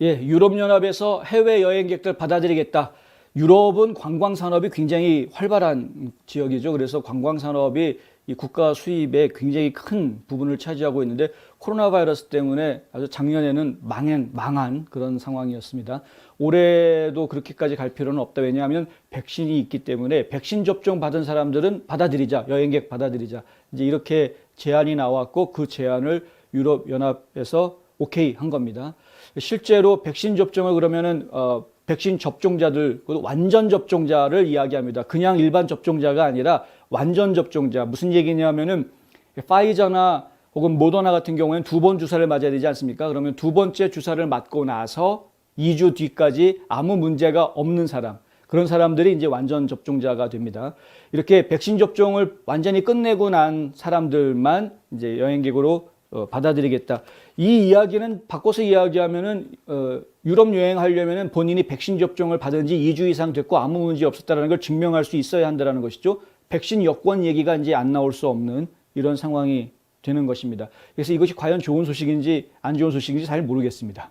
예, 유럽연합에서 해외 여행객들 받아들이겠다. 유럽은 관광 산업이 굉장히 활발한 지역이죠. 그래서 관광 산업이 이 국가 수입에 굉장히 큰 부분을 차지하고 있는데 코로나 바이러스 때문에 아주 작년에는 망한 망한 그런 상황이었습니다. 올해도 그렇게까지 갈 필요는 없다. 왜냐하면 백신이 있기 때문에 백신 접종 받은 사람들은 받아들이자 여행객 받아들이자 이제 이렇게 제안이 나왔고 그 제안을 유럽 연합에서 오케이 한 겁니다. 실제로 백신 접종을 그러면은 어 백신 접종자들 그 완전 접종자를 이야기합니다. 그냥 일반 접종자가 아니라 완전 접종자 무슨 얘기냐면은 파이저나 혹은 모더나 같은 경우에는 두 번 주사를 맞아야 되지 않습니까? 그러면 두 번째 주사를 맞고 나서 2주 뒤까지 아무 문제가 없는 사람 그런 사람들이 이제 완전 접종자가 됩니다. 이렇게 백신 접종을 완전히 끝내고 난 사람들만 이제 여행객으로 어, 받아들이겠다. 이 이야기는 바꿔서 이야기하면은 어, 유럽 여행하려면은 본인이 백신 접종을 받은 지 2주 이상 됐고 아무 문제 없었다라는 걸 증명할 수 있어야 한다라는 것이죠. 백신 여권 얘기가 이제 안 나올 수 없는 이런 상황이 되는 것입니다. 그래서 이것이 과연 좋은 소식인지 안 좋은 소식인지 잘 모르겠습니다.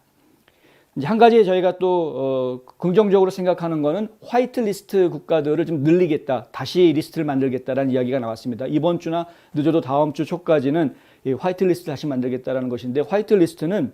이제 한 가지 저희가 또 어, 긍정적으로 생각하는 거는 화이트 리스트 국가들을 좀 늘리겠다. 다시 리스트를 만들겠다라는 이야기가 나왔습니다. 이번 주나 늦어도 다음 주 초까지는 이 화이트 리스트 다시 만들겠다라는 것인데 화이트 리스트는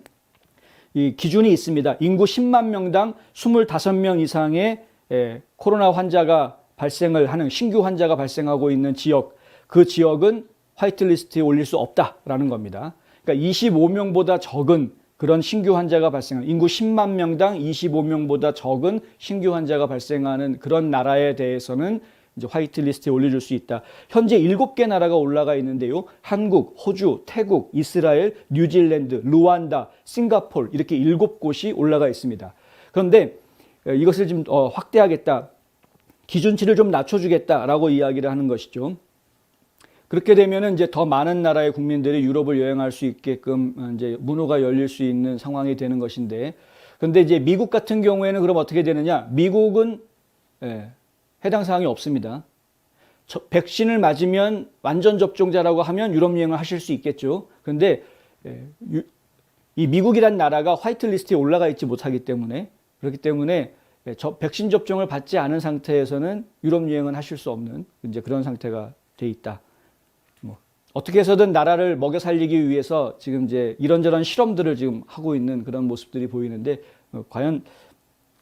이 기준이 있습니다. 인구 10만 명당 25명 이상의 에, 코로나 환자가 발생을 하는 신규 환자가 발생하고 있는 지역 그 지역은 화이트 리스트에 올릴 수 없다라는 겁니다. 그러니까 25명보다 적은 그런 신규 환자가 발생하는 인구 10만 명당 25명보다 적은 신규 환자가 발생하는 그런 나라에 대해서는 이제 화이트 리스트에 올려줄 수 있다. 현재 7개 나라가 올라가 있는데요. 한국, 호주, 태국, 이스라엘, 뉴질랜드, 루안다, 싱가폴 이렇게 7곳이 올라가 있습니다. 그런데 이것을 좀 어, 확대하겠다. 기준치를 좀 낮춰주겠다라고 이야기를 하는 것이죠. 그렇게 되면은 이제 더 많은 나라의 국민들이 유럽을 여행할 수 있게끔 어, 이제 문호가 열릴 수 있는 상황이 되는 것인데, 그런데 이제 미국 같은 경우에는 그럼 어떻게 되느냐? 미국은 예, 해당 사항이 없습니다. 저, 백신을 맞으면 완전 접종자라고 하면 유럽 여행을 하실 수 있겠죠. 그런데 예, 유, 이 미국이란 나라가 화이트 리스트에 올라가 있지 못하기 때문에 그렇기 때문에 예, 저 백신 접종을 받지 않은 상태에서는 유럽 여행은 하실 수 없는 이제 그런 상태가 돼 있다. 뭐 어떻게 해서든 나라를 먹여 살리기 위해서 지금 이제 이런저런 실험들을 지금 하고 있는 그런 모습들이 보이는데 어, 과연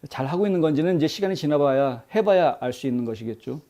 잘 하고 있는 건지는 이제 시간이 지나봐야 해봐야 알 수 있는 것이겠죠.